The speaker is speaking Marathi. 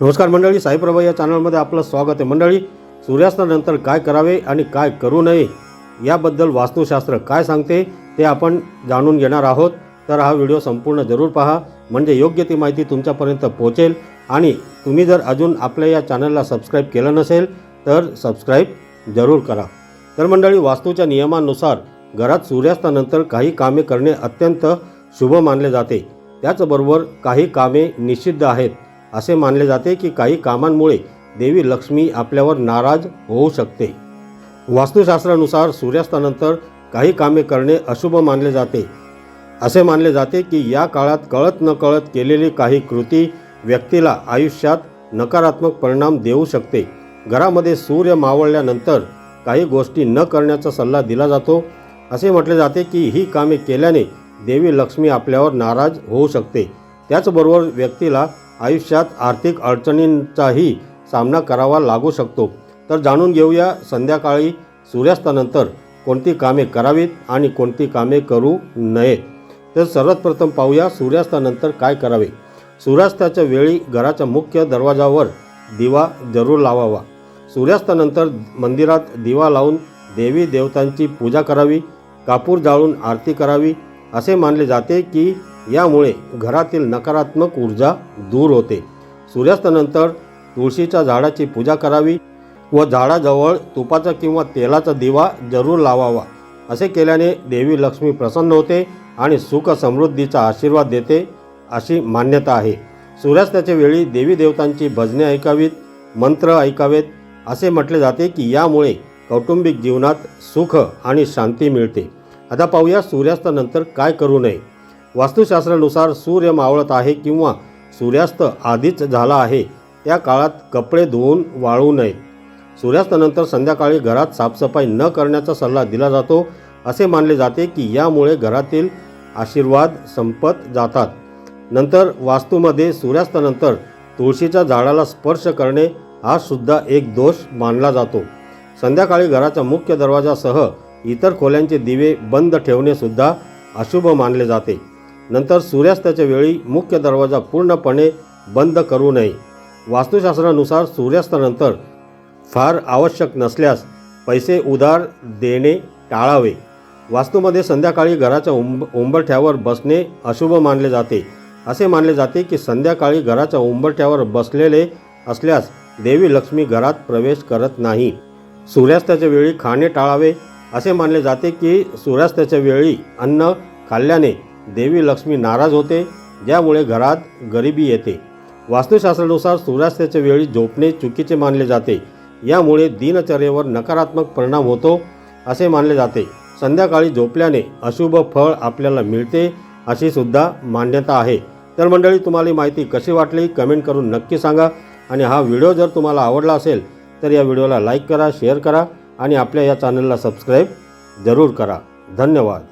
नमस्कार मंडळी साईप्रभा या चॅनलमध्ये आपलं स्वागत आहे. मंडळी सूर्यास्तानंतर काय करावे आणि काय करू नये याबद्दल वास्तुशास्त्र काय सांगते ते आपण जाणून घेणार आहोत. तर हा व्हिडिओ संपूर्ण जरूर पहा. म्हणजे योग्य ती माहिती तुमच्यापर्यंत पोहोचेल. आणि तुम्ही जर अजून आपल्या या चॅनलला सबस्क्राईब केलं नसेल तर सबस्क्राईब जरूर करा. तर मंडळी वास्तूच्या नियमानुसार घरात सूर्यास्तानंतर काही कामे करणे अत्यंत शुभ मानले जाते. त्याचबरोबर काही कामे निषिद्ध आहेत. असे मानले जाते की काही कामांमुळे देवी लक्ष्मी आपल्यावर नाराज होऊ शकते. वास्तुशास्त्रानुसार सूर्यास्तानंतर काही कामे करणे अशुभ मानले जाते. असे मानले जाते की या काळात कळत न कळत केलेली काही कृती व्यक्तीला आयुष्यात नकारात्मक परिणाम देऊ शकते. घरामध्ये सूर्य मावळल्यानंतर काही गोष्टी न करण्याचा सल्ला दिला जातो. असे म्हटले जाते की ही कामे केल्याने देवी लक्ष्मी आपल्यावर नाराज होऊ शकते. त्याचबरोबर व्यक्तीला आयुष्यात आर्थिक अडचणींचाही सामना करावा लागू शकतो. तर जाणून घेऊया संध्याकाळी सूर्यास्तानंतर कोणती कामे करावीत आणि कोणती कामे करू नयेत. तर सर्वात प्रथम पाहूया सूर्यास्तानंतर काय करावे. सूर्यास्ताच्या वेळी घराच्या मुख्य दरवाजावर दिवा जरूर लावावा. सूर्यास्तानंतर मंदिरात दिवा लावून देवी देवतांची पूजा करावी कापूर जाळून आरती करावी असे मानले जाते की यामुळे घरातील नकारात्मक ऊर्जा दूर होते. सूर्यास्तानंतर तुळशीच्या झाडाची पूजा करावी व झाडाजवळ तुपाचा किंवा तेलाचा दिवा जरूर लावावा असे केल्याने देवी लक्ष्मी प्रसन्न होते आणि सुख समृद्धीचा आशीर्वाद देते अशी मान्यता आहे. सूर्यास्ताच्या वेळी देवी देवतांची भजने ऐकावीत मंत्र ऐकावेत असे म्हटले जाते की यामुळे कौटुंबिक जीवनात सुख आणि शांती मिळते. आता पाहूया सूर्यास्तानंतर काय करू नये. वास्तुशास्त्रानुसार सूर्य मावळत आहे किंवा सूर्यास्त आधीच झाला आहे त्या काळात कपडे धुवून वाळू नये. सूर्यास्तानंतर संध्याकाळी घरात साफसफाई न करण्याचा सल्ला दिला जातो असे मानले जाते की यामुळे घरातील आशीर्वाद संपत जातात. नंतर वास्तूमध्ये सूर्यास्तानंतर तुळशीच्या झाडाला स्पर्श करणे हा सुद्धा एक दोष मानला जातो. संध्याकाळी घराच्या मुख्य दरवाजासह इतर खोल्यांचे दिवे बंद ठेवणे सुद्धा अशुभ मानले जाते. नंतर सूर्यास्ताच्या वेळी मुख्य दरवाजा पूर्णपणे बंद करू नये. वास्तुशास्त्रानुसार सूर्यास्तानंतर फार आवश्यक नसल्यास पैसे उधार देणे टाळावे. वास्तूमध्ये संध्याकाळी घराच्या उंब उंबरठ्यावर बसणे अशुभ मानले जाते. असे मानले जाते की संध्याकाळी घराच्या उंबरठ्यावर बसलेले असल्यास देवी लक्ष्मी घरात प्रवेश करत नाही. सूर्यास्ताच्या वेळी खाणे टाळावे. असे मानले जाते की सूर्यास्ताच्या वेळी अन्न खाल्ल्याने देवी लक्ष्मी नाराज होते ज्यामुळे घरात गरिबी येते. वास्तुशास्त्रानुसार सूर्यास्ताच्या वेळी झोपणे चुकीचे मानले जाते. यामुळे दिनचर्येवर नकारात्मक परिणाम होतो असे मानले जाते. संध्याकाळी झोपल्याने अशुभ फळ आपल्याला मिळते अशी सुद्धा मान्यता आहे. तर मंडळी तुम्हाला माहिती कशी वाटली? कमेंट करून नक्की सांगा. आणि हा व्हिडिओ जर तुम्हाला आवडला असेल तर या व्हिडिओला लाईक करा शेअर करा आणि आपल्या या चॅनलला सबस्क्राईब जरूर करा. धन्यवाद.